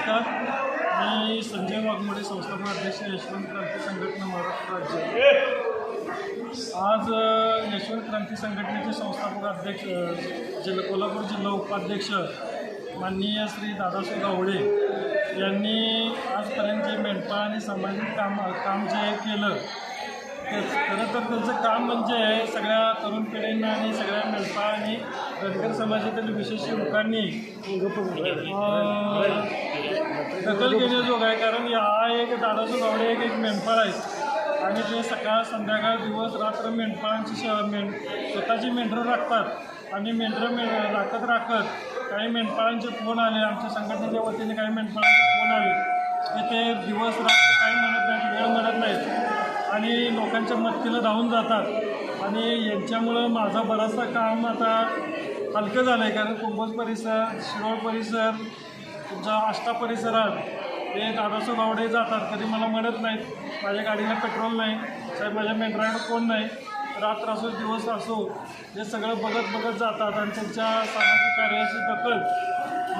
नमस्कार. मी संजय वाघमोडे संस्थापक अध्यक्ष यशवंत क्रांती संघटना महाराष्ट्र राज्य. आज यशवंत क्रांती संघटनेचे संस्थापक अध्यक्ष जिल्हा कोल्हापूर जिल्हा उपाध्यक्ष माननीय श्री दादासू गावडे यांनी आजपर्यंत जे मेंढपाळ आणि सामाजिक काम काम जे केलं ते खरं तर त्यांचं काम म्हणजे सगळ्या तरुण पिढींना आणि सगळ्या मेंढपाळ आणि धनगर समाजातील विशेष लोकांनी दखल घेण्याजोग आहे कारण हा एक दादासो गावडे एक एक मेंढपाळ आहेत. आणि ते सकाळ संध्याकाळ दिवस रात्र मेंढपाळांची श मेंढ स्वतःची मेंढरं राखतात. आणि मेंढरं मे राखत राखत काही मेंढपाळांचे फोन आले. आमच्या संघटनेच्या वतीने काही मेंढपाळांचे फोन आले. की ते दिवस रात्र काही म्हणत नाही वेळ म्हणत नाहीत. आणि लोकांच्या मदतीला धावून जातात. आणि यांच्यामुळं माझा बराचसा काम आता हलकं झालं आहे कारण कुंभोज परिसर शिरोळ परिसर तुमच्या आष्टा परिसरात ते दादासो गावडे जातात. कधी मला म्हणत नाहीत माझ्या गाडीला पेट्रोल नाही. साहेब माझ्या मेंढराकडं कोण नाही? रात्र असो दिवस असो हे सगळं बघत बघत जातात आणि त्यांच्या सामाजिक कार्याची दखल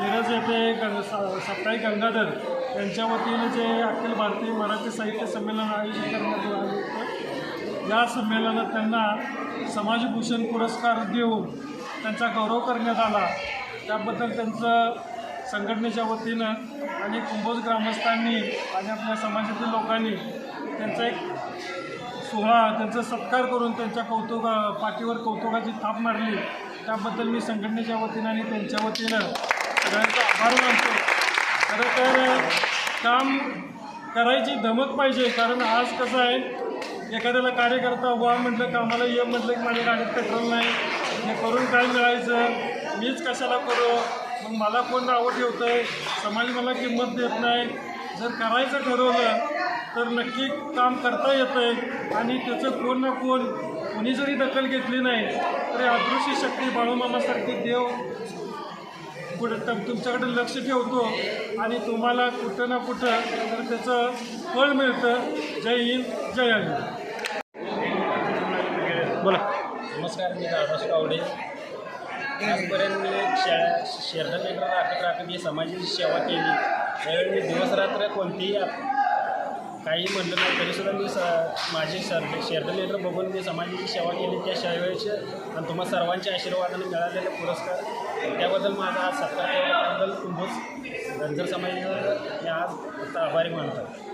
मिरज येथे गंग सा सप्ताही गंगाधर यांच्या वतीने जे अखिल भारतीय मराठी साहित्य संमेलन आयोजित करण्यात आलं होतं. या संमेलनात त्यांना समाजभूषण पुरस्कार देऊन त्यांचा गौरव करण्यात आला. त्याबद्दल त्यांचं संघटनेच्या वतीनं आणि कुंभोज ग्रामस्थांनी आणि आपल्या समाजातील लोकांनी त्यांचा एक सोहळा त्यांचा सत्कार करून त्यांच्या कौतुका पाठीवर कौतुकाची थाप मारली. त्याबद्दल मी संघटनेच्या वतीनं आणि त्यांच्या वतीनं सगळ्यांचा आभार मानतो. खरं तर काम करायची धमक पाहिजे कारण आज कसं आहे एखाद्याला कार्यकर्ता व्हा म्हटलं कामाला ये म्हटलं की माझ्या गाडीत पेट्रोल नाही. हे करून काय मिळायचं? मीच कशाला करू? मग मला कोण नावं ठेवतं आहे समाज मला किंमत देत नाही. जर करायचं ठरवलं तर नक्की काम करता येतं आहे आणि त्याचं कोण ना कोण कोणी जरी दखल घेतली नाही तरी अदृश्य शक्ती बाळूमामासारखी देव कुठं तुमच्याकडे लक्ष ठेवतो. आणि तुम्हाला कुठं ना कुठं तर त्याचं फळ मिळतं. जय हिंद जय हिंद बोला. नमस्कार मी दादास गावडे आजपर्यंत मी शाळा शेरडा लेकर राखत राखत मी म्हणजे समाजाची सेवा केली त्यावेळी मी दिवस रात्र कोणतीही काही म्हणलं नाही तरीसुद्धा मी स माझी सर शेरडा लेकर बघून मी समाजाची सेवा केली. त्या शाळेचे आणि तुम्हा सर्वांच्या आशीर्वादाने मिळालेले पुरस्कार. त्याबद्दल माझा आज सत्कार केल्याबद्दल कुंभोज धनगर समाजाला मी आज आभारी मानतो.